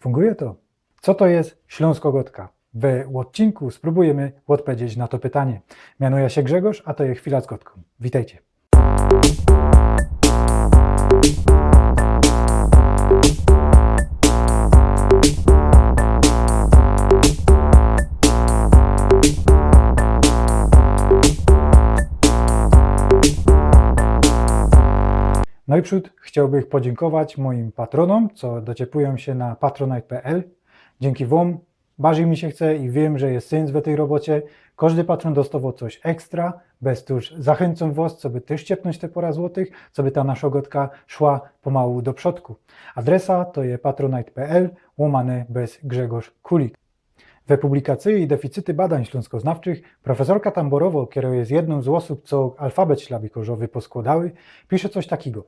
Funguje to. Co to jest Śląskogotka? W odcinku spróbujemy odpowiedzieć na to pytanie. Mianuję się Grzegorz, a to jest Chwila z Gotką. Witajcie. Najprzód chciałbym podziękować moim patronom, co dociepują się na patronite.pl. Dzięki Wam bardziej mi się chce i wiem, że jest sens w tej robocie. Każdy patron dostawał coś ekstra, bez tuż zachęcam Was, co by też ciepnąć te pora złotych, co by ta nasza gotka szła pomału do przodku. Adresa to jest patronite.pl, łamane bez Grzegorz Kulik. We publikacji deficyty badań śląskoznawczych profesorka Tamborowo, która jest jedną z osób, co alfabet ślabikorzowy poskładały, pisze coś takiego.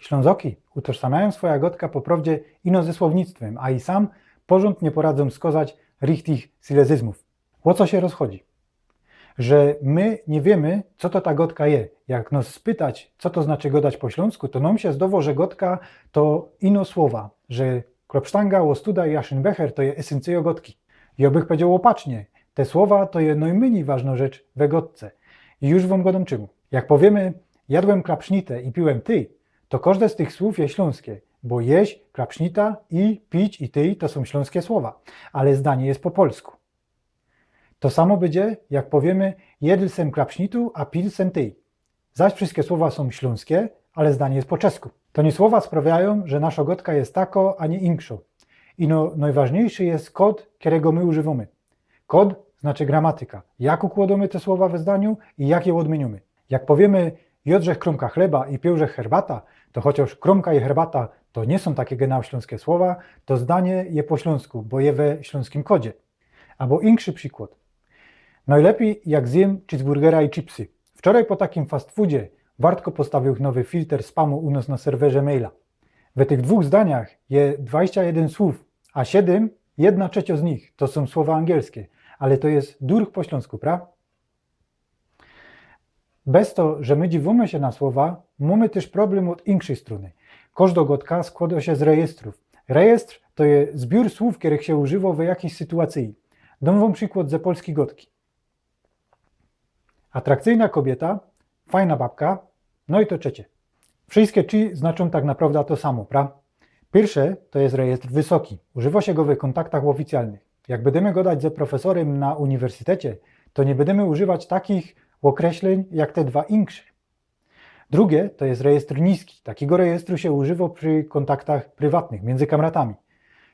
Ślązoki utożsamiają swoja gotka po prawdzie ino ze słownictwem, a i sam porząd nie poradzą skazać richtich silezyzmów. O co się rozchodzi? Że my nie wiemy, co to ta gotka je. Jak nas spytać, co to znaczy godać po śląsku, to nam się zdowo, że gotka to ino słowa, że Kropsztanga, Łostuda i Jaszynbecher to je esencjo gotki. I obych powiedział opacznie, te słowa to je najmniej ważna rzecz we gotce. I już wam godam czemu. Jak powiemy, jadłem klapsznitę i piłem ty, to każde z tych słów jest śląskie, bo jeść, klapsznita i pić i ty to są śląskie słowa, ale zdanie jest po polsku. To samo będzie, jak powiemy, jedl sem klapsznitu, a pil sem ty. Zaś wszystkie słowa są śląskie, ale zdanie jest po czesku. To nie słowa sprawiają, że nasza gotka jest tako, a nie inkszo. No, najważniejszy jest kod, którego my używamy. Kod znaczy gramatyka. Jak układamy te słowa we zdaniu i jak je odmieniamy. Jak powiemy jodrzech kromka chleba i piełrzech herbata, to chociaż kromka i herbata to nie są takie genau śląskie słowa, to zdanie je po śląsku, bo je we śląskim kodzie. Albo inszy przykład. Najlepiej jak zjem cheeseburgera i chipsy. Wczoraj po takim fast foodzie Wartko postawił nowy filtr spamu u nas na serwerze maila. We tych dwóch zdaniach je 21 słów, a 7, jedna trzecia z nich to są słowa angielskie, ale to jest durch po śląsku, pra? Bez to, że my dziwimy się na słowa, mamy też problem od inkszej strony. Każda gotka składa się z rejestrów. Rejestr to jest zbiór słów, których się używa w jakiejś sytuacji. Dam wam przykład ze polskiej gotki. Atrakcyjna kobieta, fajna babka, no i to trzecie. Wszystkie trzy znaczą tak naprawdę to samo, pra? Pierwsze to jest rejestr wysoki. Używa się go w kontaktach oficjalnych. Jak będziemy gadać ze profesorem na uniwersytecie, to nie będziemy używać takich określeń jak te dwa insze. Drugie to jest rejestr niski. Takiego rejestru się używa przy kontaktach prywatnych między kamratami.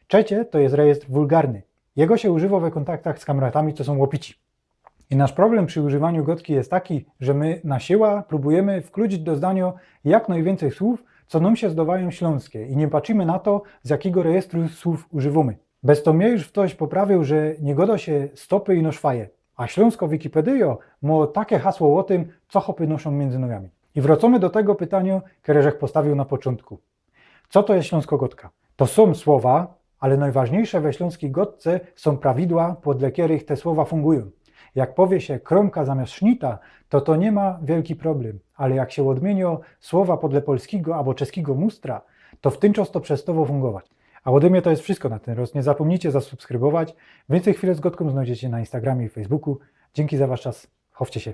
Trzecie to jest rejestr wulgarny. Jego się używa w kontaktach z kamratami, co są łopici. I nasz problem przy używaniu gotki jest taki, że my na siła próbujemy wkluczyć do zdania jak najwięcej słów, co nam się zdawają śląskie i nie patrzymy na to, z jakiego rejestru słów używamy. Bez to mnie już ktoś poprawił, że nie goda się stopy i noszwaje, a śląsko Wikipedia ma takie hasło o tym, co hopy noszą między nogami. I wracamy do tego pytania, które postawił na początku. Co to jest śląsko-gotka? To są słowa, ale najważniejsze we śląskiej gotce są prawidła, podle których te słowa fungują. Jak powie się kromka zamiast sznita, to to nie ma wielki problem, ale jak się odmienią słowa podle polskiego albo czeskiego mustra, to w tym czas to przestało fungować. A ode mnie to jest wszystko na ten roz. Nie zapomnijcie zasubskrybować. Więcej chwilę z Gotką znajdziecie na Instagramie i Facebooku. Dzięki za Wasz czas. Chowcie się.